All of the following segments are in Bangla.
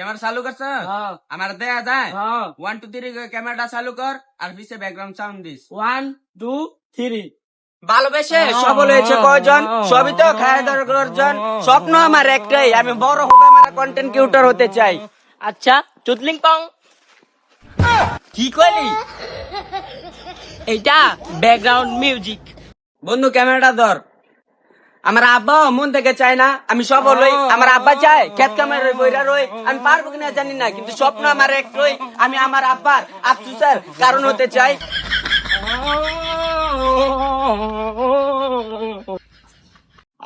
ক্যামেরা চালু করছ হ্যাঁ। আমার দেয়া যায়। ওয়ান টু থ্রি ক্যামেরাটা চালু কর আর পিছে background sound this one two three ভালোবেসে সবল হয়েছে কয়জন? সবই তো খায় দরকার স্বপ্ন আমার একটাই আমি বড় হোক আমার কন্টেন্ট ক্রিয়েটর হতে চাই। আচ্ছা চুতলিং পং। কি কইলি এইটা ব্যাকগ্রাউন্ড মিউজিক বন্ধু ক্যামেরাটা ধর আমার আব্বা মন থেকে চায় না আমি সব লই আমার আব্বা চায় খেত কামের রই বইরা রই আমি পারব কিনা জানি না কিন্তু স্বপ্ন আমার একটাই আমি আমার আব্বার আফসুসের কারণ হতে চাই।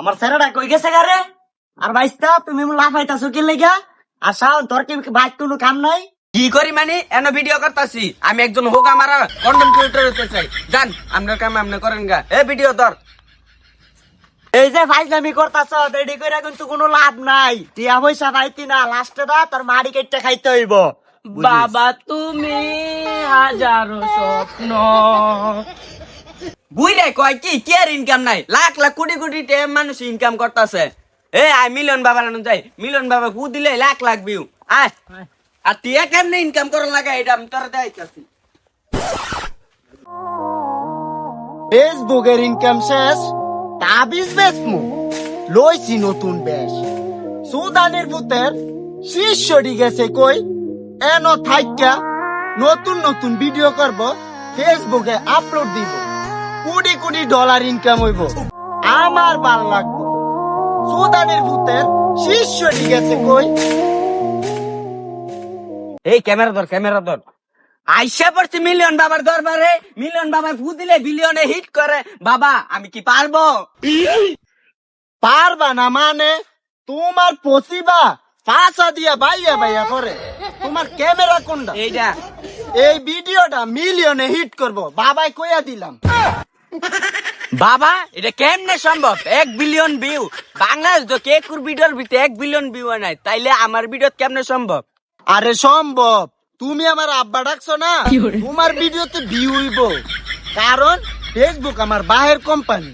আমার ছেলেটা কই গেছে গারে আর বাইস্তা তুমি লাফাইতাছো কি লেগা? আশা তোর কি ভাই কোনো কাম নাই? কি করি মানে? এন ভিডিও করতাছি। আমি একজন হোক আমার কন্টেন্ট ক্রিয়েটর হতে চাই। জান আপনার কাম আপনি করেন গা। এ ভিডিও ধর। এই যে ফাইজলামি করতাছ রেডি করে কিন্তু কোনো লাভ নাই। টিয়া পয়সা পাইতি না লাস্টে দা তোর মাড়ি কেটে খাইতে হইব। বাবা তুমি হাজারো স্বপ্ন। বুঝলে কয় কি? কি আর ইনকাম নাই? লাখ লাখ কোটি কোটি মানুষ ইনকাম করতেছে। এ আই মিলন বাবার যাই মিলন বাবা কু দিলে লাখ লাখ ভিউ আয়। আর টিয়া কেমনে ইনকাম করার লাগে এটা আমি তোর দেখাইতাছি। ফেসবুকের ইনকাম শেষ। তা বিজনেস মু। লইছি নতুন বেশ। সুদানের গেছে কই? এন থাইকা নতুন নতুন ভিডিও করব ফেসবুকে আপলোড দিব। কোটি কোটি ডলার ইনকাম হইব। আমার ভালো লাগবে। সুদানের পুতের শীর্ষটি গেছে কই? এই ক্যামেরা ধর ক্যামেরা ধর। আইসা পড়ছে মিলিয়ন বাবার দরবারে মিলিয়ন বাবা ফু দিলে বিলিয়নে হিট করে। বাবা আমি কি পারব? পারবা না মানে? তোমার প্রতিভা ফাঁসা দিয়া বাইয়া বাইয়া করে। তোমার ক্যামেরা কোনটা? এইটা। এই ভিডিওটা মিলিয়নে হিট করব। বাবাই কইয়া দিলাম। বাবা এটা কেমনে সম্ভব? এক বিলিয়ন ভিউ বাংলাদেশ তো কেকুর ভিডিওর ভিতরে এক বিলিয়ন ভিউ নাই? তাইলে আমার ভিডিও কেমনে সম্ভব? আরে সম্ভব। তুমি আমার আব্বা ডাকছো না তোমার ভিডিওতে ভিউ হইব। কারণ ফেসবুক আমার বাহের কোম্পানি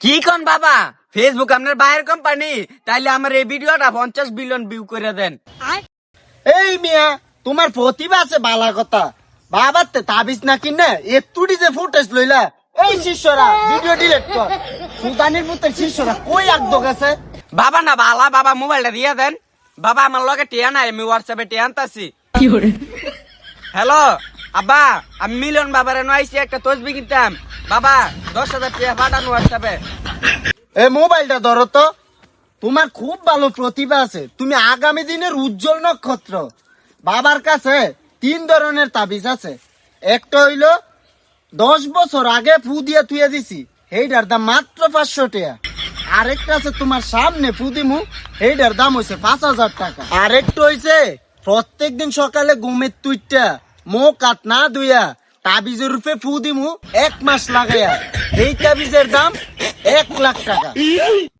কি কোন বাবা? ফেসবুক আপনার বাইরের কোম্পানি তাইলে আমার এই ভিডিওটা পঞ্চাশ বিলিয়ন ভিউ করে দেন। এই মিয়া তোমার প্রতিভা আছে বালা কথা। বাবার তে তাবিজ না কিনে একটুটি যে ফুটেজ লইলা এই শিষ্যরা ভিডিও ডিলিট কর। সুদানির পুত্রের শিষ্যরা কই একদো গেছে বাবা না বালা বাবা মোবাইলটা দিয়ে দেন। বাবা আমার লগে টিয়া নাই আমি হোয়াটসঅ্যাপে টিয়া আনতাছি। হ্যালো আব্বা আমি মিলন বাবার আইসি একটা তসবি কিনতাম। বাবা দশ হাজার টিয়া পাঠান হোয়াটসঅ্যাপে। এই মোবাইলটা ধরো তো। তোমার খুব ভালো প্রতিভা আছে। তুমি আগামী দিনের উজ্জ্বল নক্ষত্র। বাবার কাছে তিন ধরনের তাবিজ আছে। একটা হইল দশ বছর আগে ফু দিয়ে তুইয়া দিছি। এইটার দাম মাত্র পাঁচশো টাকা। আরেকটা আছে তোমার সামনে ফু দিমু। এইটার দাম হইছে পাঁচ হাজার টাকা। আরেকটা হইছে প্রত্যেকদিন সকালে ঘুমের তুইটা মুখ কাট না দুইয়া তাবিজের রূপে ফু দিমু এক মাস লাগাইয়া। এই তাবিজের দাম এক লাখ টাকা।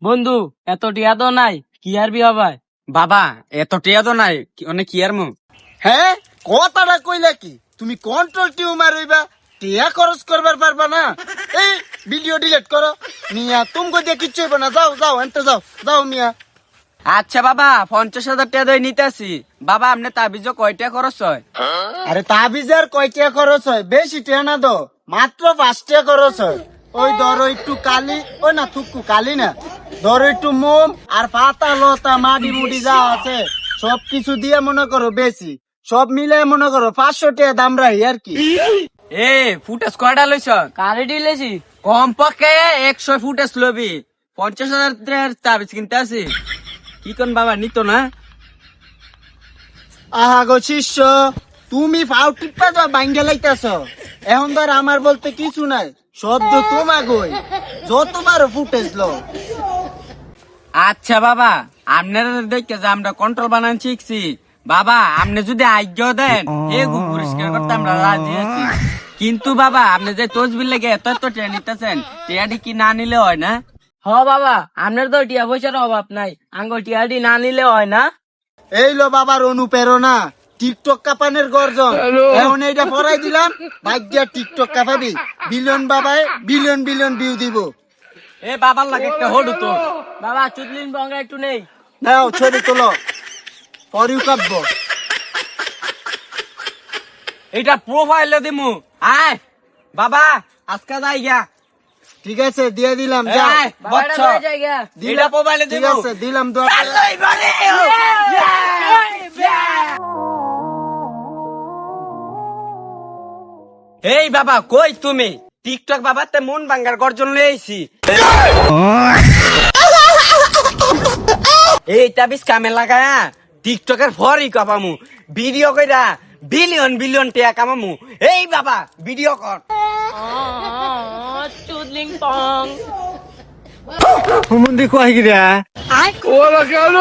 বন্ধু এত টিয়া তো নাই কি আর বি হবে? বাবা এত টিয়া তো নাই কি- অনেক কি আর মু? হ্যাঁ কথাটা কইলা কি? তুমি কন্ট্রোল টিউমার হইবা টিয়া খরচ করবার পারবা না। এই ভিডিও ডিলিট করো। মিয়া তুমি দিয়ে কিচ্ছু হইব না। যাও যাও এনতে যাও। যাও মিয়া। আচ্ছা বাবা পঞ্চাশ হাজার টাকা দিয়ে নিতেছি বাবা আপনি তাবিজ কয়টা খরচ হয়? আরে তাবিজের কয়টা খরচ হয়? বেশি টিয়া না দো মাত্র পাঁচটা খরচ হয়। ওই ধরো একটু কালি ওই না থুকু কালি না। ধরো একটু মোম আর পাতা লতা মাটি মুটি যা আছে সব কিছু দিয়ে মনে করো বেশি। সব মিলে মনে করো পাঁচশো টাকা দাম রাই আর কি। এ ফুটেজ কয়টা লইছ? কালি ডিলেছি কম পক্ষে একশো ফুটেজ লবি। পঞ্চাশ হাজার টাকার তাবিজ কিনতে আছি কি কোন বাবা নিত না? আহা গো শিষ্য তুমি ফাউ টিপ্পা তো বাইঙ্গা লাইতাছ। এখন ধর আমার বলতে কিছু নাই শব্দ তোমা গই যত পারো ফুটেজ লো। আচ্ছা বাবা আপনারা দেখে যে আমরা কন্ট্রোল বানান শিখছি। বাবা আপনি যদি আজ্ঞা দেন এ গু পরিষ্কার করতে আমরা রাজি আছি। কিন্তু বাবা আপনি যে তসবির লেগে এত এত টিয়া নিতেছেন টিয়াটি কি না নিলে হয় না? হ বাবা আপনার তো টিয়া পয়সার অভাব নাই। আঙ্গুল টিয়াটি না নিলে হয় না। এই লো বাবার অনুপ্রেরণা টিকটক কাপানের গর্জন। এখন এইটা পড়াই দিলাম ভাগ্যা টিকটক কাপাবি। বিলিয়ন বাবায় বিলিয়ন বিলিয়ন ভিউ দিব। এ বাবার লাগে একটা হলু তো। বাবা চুতলিন বঙ্গা একটু নেই। নাও ছবি তোলো। ফর ইউ কাব্য এটা প্রোফাইলে দিমু। আয় বাবা আজকে যাই গা ঠিক আছে দিয়ে দিলাম ঠিক আছে দিলাম এই বাবা কই তুমি? টিকটক বাবা তে মন ভাঙ্গার গর্জন লই আইছি। এইটা বিস কামে লাগায়া টিকটকের ফরই কাপামু। ভিডিও কইরা বিলিয়ন বিলিয়ন টাকা কামামু। এই বাবা ভিডিও কর। চুদলিং পং হুমুন্দি কয় গিরা ওরা কেন